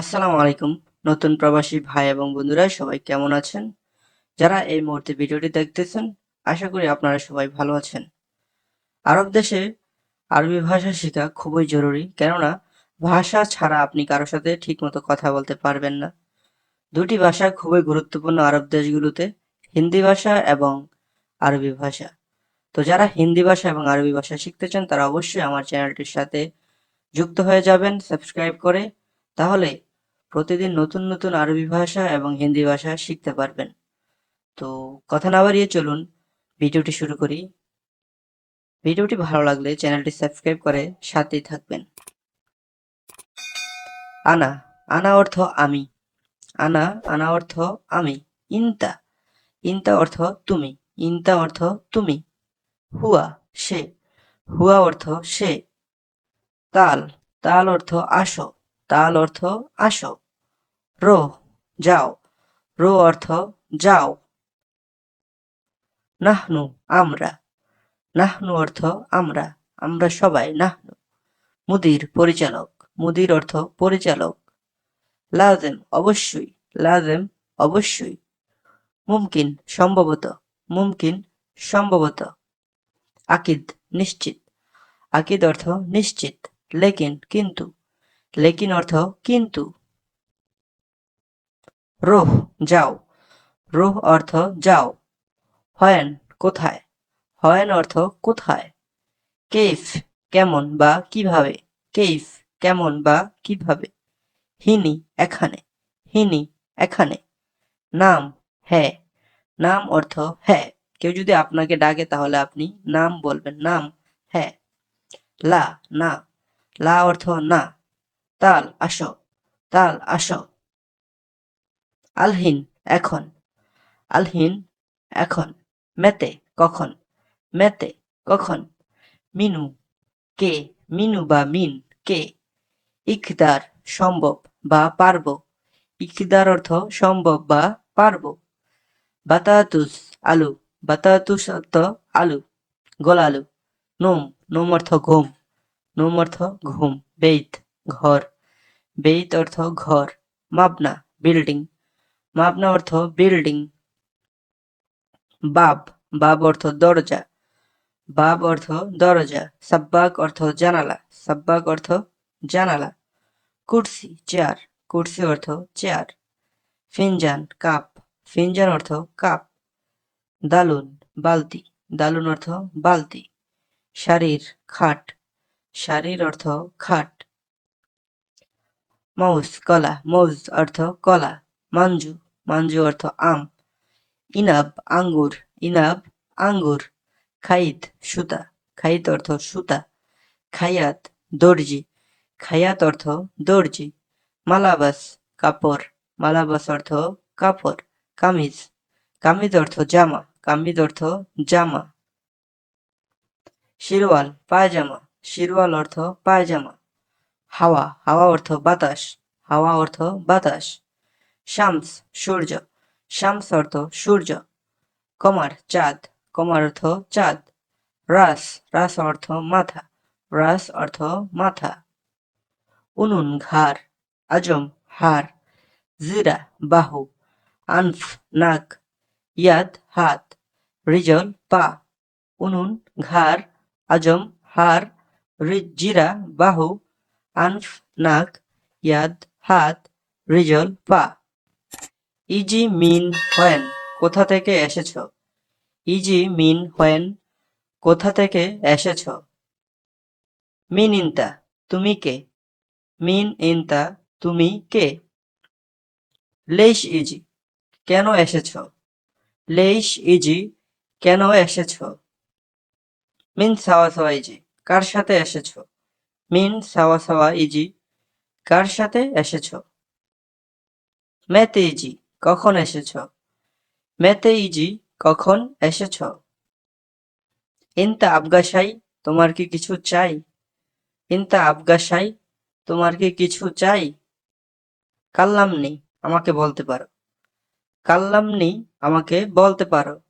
আসসালামু আলাইকুম, নতুন প্রবাসী ভাই এবং বন্ধুরা, সবাই কেমন আছেন? যারা এই মুহূর্তে ভিডিওটি দেখতেছেন, আশা করি আপনারা সবাই ভালো আছেন। আরব দেশে আরবি ভাষা শেখা খুবই জরুরি, কেননা ভাষা ছাড়া আপনি কারোর সাথে ঠিকমতো কথা বলতে পারবেন না। দুটি ভাষা খুবই গুরুত্বপূর্ণ আরব দেশগুলোতে, হিন্দি ভাষা এবং আরবি ভাষা। তো যারা হিন্দি ভাষা এবং আরবি ভাষা শিখতে চান, তারা অবশ্যই আমার চ্যানেলটির সাথে যুক্ত হয়ে যাবেন, সাবস্ক্রাইব করে। তাহলে প্রতিদিন নতুন নতুন আরবি ভাষা এবং হিন্দি ভাষা শিখতে পারবেন। তো কথা না বাড়িয়ে চলুন, ভিডিওটি শুরু করি। ভিডিওটি ভালো লাগলে চ্যানেলটি সাবস্ক্রাইব করে সাথেই থাকবেন। আনা আনা অর্থ আমি। আনা আনা অর্থ আমি। ইনতা ইনতা অর্থ তুমি। ইনতা অর্থ তুমি। হুয়া, সে। হুয়া অর্থ সে। তাল তাল অর্থ আসো। তাল অর্থ আসো। রো, যাও। রো অর্থ যাও। নাহনু, আমরা। নাহনু অর্থ আমরা আমরা সবাই নাহনু। মুদির পরিচালক, মুদির অর্থ পরিচালক। লাজেম, অবশ্যই। লাজেম, অবশ্যই। মুমকিন, সম্ভবত। মুমকিন, সম্ভবত। আকিদ, নিশ্চিত। আকিদ অর্থ নিশ্চিত, লেকিন, কিন্তু। লেকিন অর্থ কিন্তু। রোহ, যাও। রোহ অর্থ যাও। হয়েন, কোথায়? হয়েন অর্থ কোথায়? কেইফ, কেমন বা কীভাবে? কেইফ, কেমন বা কীভাবে? হিনি, এখানে। হিনি, এখানে। নাম হ্যাঁ নাম অর্থ হ্যাঁ কেউ যদি আপনাকে ডাকে তাহলে আপনি নাম বলবেন। নাম হ্যাঁ লা, না। লা অর্থ না। তাল আসো তাল আসো। আলহিন, এখন। আলহিন, এখন। মেতে, কখন? মেতে, কখন? মিনু, কে? মিনু বা মিন, কে? ইকদার, সম্ভব বা পারব? ইকদার অর্থ সম্ভব বা পারব। বাতাতুস, আলু। বাতাতুস অর্থ আলু গোলালু নোম নোম অর্থ ঘুম। নোম অর্থ ঘুম, বেইত। ঘর। বেইত অর্থ ঘর। মাবনা, বিল্ডিং। মাবনা অর্থ বিল্ডিং। বাব বাব অর্থ দরজা। বাব অর্থ দরজা। সাব্বাক অর্থ জানালা। সাব্বাক অর্থ জানালা। কুর্সি, চেয়ার। কুর্সি অর্থ চেয়ার। ফিনজান, কাপ। ফিনজান অর্থ কাপ। দালুন, বালতি। দালুন অর্থ বালতি। শারীর খাট। শারীর অর্থ খাট। মৌজ কলা মৌজ অর্থ কলা, মাঞ্জু মাঞ্জু অর্থ আম, ইনাব, আঙ্গুর ইনাব, আঙ্গুর, খাইত, সুতা, খাইত অর্থ সুতা খায়াত দর্জি খায়াত অর্থ দর্জি, মালাবাস, কাপড়, মালাবাস অর্থ কাপড়, কামিজ কামিজ অর্থ জামা, কামিজ অর্থ জামা, শিরওয়াল, পায়জামা, শিরওয়াল অর্থ পায়জামা হাওয়া হাওয়া অর্থ বাতাস, হাওয়া অর্থ বাতাস। শামস, সূর্য, শামস অর্থ সূর্য। কমার, চাঁদ, কমার অর্থ চাঁদ। রাস রাস অর্থ মাথা, রাস অর্থ মাথা। উনুন, ঘাড়, আজম, হাড়। জিরা, বাহু, আনফ, নাক। ইয়াদ, হাত। রিজল, পা। উনুন, ঘাড়, আজম, হাড়। রি- জিরা, বাহু আনফ নাক ইয়াদ, হাত, রিজল, পা। ইজি মিন হোয়েন, কোথা থেকে এসেছ? ইজি মিন হোয়েন, কোথা থেকে এসেছ? মিন ইনতা, তুমি কে? মিন ইনতা, তুমি কে? লেইশ ইজি, কেন এসেছ? লেইশ ইজি, কেন এসেছ? মিন সাওয়া সাওয়া ইজি, কার সাথে এসেছ? মিন, সাওয়া সাওয়া, ইজি, কার সাথে এসেছ? মেতে ইজি, কখন এসেছ? মেতে ইজি, কখন এসেছ? ইনতা আবগাশাই তোমার কি কিছু চাই? ইনতা আবগাশাই তোমার কি কিছু চাই? কাল্লামনি আমাকে বলতে পারো। কাল্লামনি আমাকে বলতে পারো।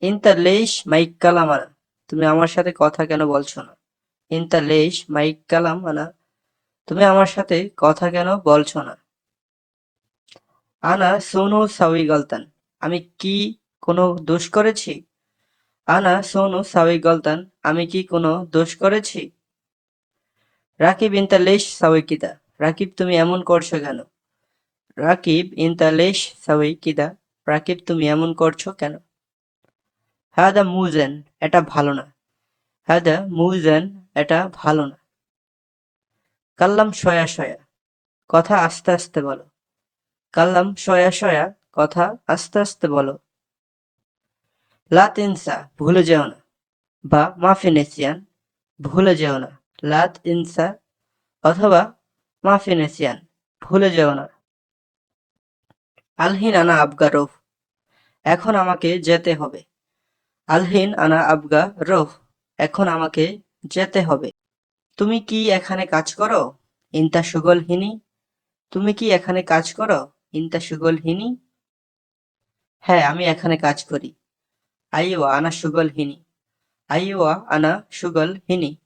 ইনতা লেশ মাইক কালামানা তুমি আমার সাথে কথা কেন বলছো না? ইনতা মাইক কালামানা তুমি আমার সাথে কথা কেন বলছো না? আনা, সোনু, সাউই, গলতান। আমি কি কোনো দোষ করেছি? আনা, সোনু, সাউই, গলতান, আমি কি কোনো দোষ করেছি? রাকিব ইনতা সাউই, কিদা। রাকিব, তুমি এমন করছ কেন? রাকিব ইনতা সাউই, কিদা। রাকিব, তুমি এমন করছ কেন? হাদা মুজেন। এটা ভালো না। হাদা মুজেন এটা ভালো না। কাল্লাম সয়া সয়া, কথা আস্তে আস্তে বলো। কাল্লাম সয়া সয়া, কথা আস্তে আস্তে বলো। লা তিনসা, ভুলে যেও না। বা মাফি নেসিয়ান ভুলে যেও না। লাত ইনসা অথবা মাফিনেসিয়ান ভুলে যেও না। আলহিন আনা আবগা রোহ, এখন আমাকে যেতে হবে। আলহিন আনা আবগা রোহ, এখন আমাকে যেতে হবে। তুমি কি এখানে কাজ করো, ইনতা সুগলহিনী? তুমি কি এখানে কাজ করো, ইনতা সুগলহিনী? হ্যাঁ আমি এখানে কাজ করি। আইওয়া আনা সুগলহিনী। আইওয়া আনা সুগলহিনী।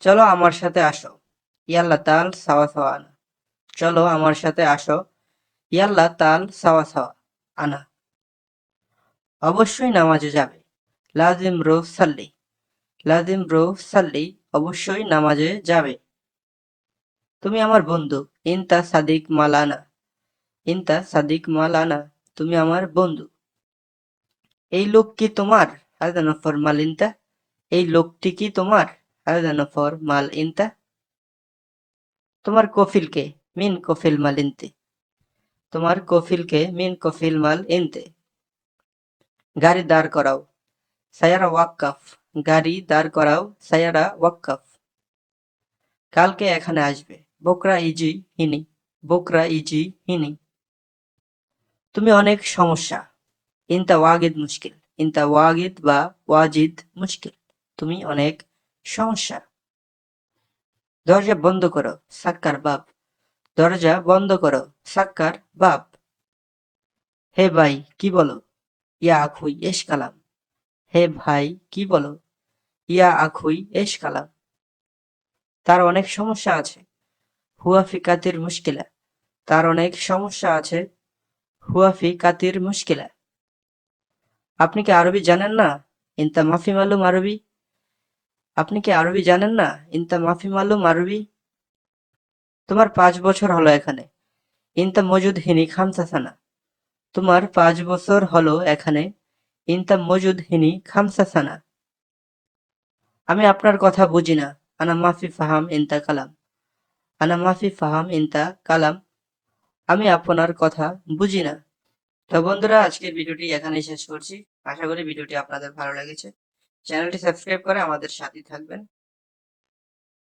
চলো আমার সাথে আসো। ইয়াল্লা তাল সাওয়া সাওয়া আনা। চলো আমার সাথে আসো। ইয়াল্লা তাল সাওয়া সাওয়া আনা। অবশ্যই নামাজে যাবে। লাজিম রো সাল্লি। লাজিম রো সাল্লি অবশ্যই নামাজে যাবে। তুমি আমার বন্ধু। ইনতা সাদিক মালানা। ইনতা সাদিক মালানা, তুমি আমার বন্ধু। এই লোক কি তোমার? হাদা নফর মাল ইনতা। এই লোকটি কি তোমার? হাদা নফর মাল ইনতা। তোমার কফিলকে মিন কফিল মাল ইনতে। তোমার কফিলকে মিন কফিল মাল ইনতে। গাড়ি দাঁড় করাও। সায়ারা ওয়াক্কাফ। গাড়ি দাঁড় করাও, সায়ারা ওয়াক্কাফ। কালকে এখানে আসবে। বোকরা ইজি হিনি। বোকরা ইজি হিনি। তুমি অনেক সমস্যা। ইনতা ওয়াগিদ মুশকিল। ইনতা ওয়াগিদ বা ওয়াজিদ মুশকিল। তুমি অনেক সমস্যা। দরজা বন্ধ করো, সাক্কার বাপ। দরজা বন্ধ করো, সাক্কার বাপ। হে ভাই, কি বলো? ইয়া আখুই, এস কালাম। হে ভাই, কি বলো? ইয়া আখুই, এস কালাম। তার অনেক সমস্যা আছে। হুয়াফি কাতির মুশকিলা। তার অনেক সমস্যা আছে। হুয়াফি কাতির মুশকিলা। আপনি কি আরবি জানেন না? ইনতা মাফি মালুম আরবি। আপনি কি আরবি জানেন না? ইনতা মাফি মালুম আরবি। তোমার পাঁচ বছর হলো এখানে। ইনতা মজুদ হিনি খামসাসানা। তোমার পাঁচ বছর হলো এখানে। ইনতা মজুদ হিনি খামসা সানা আমি আপনার কথা বুঝি না। আনা মাফি ফাহাম ইন্তা কালাম। আনা মাফি ফাহাম ইন্তা কালাম। আমি আপনার কথা বুঝি না। তো বন্ধুরা, আজকের ভিডিওটি এখানেই শেষ করছি। আশা করি ভিডিওটি আপনাদের ভালো লেগেছে। চ্যানেলটি সাবস্ক্রাইব করে আমাদের সাথে থাকবেন।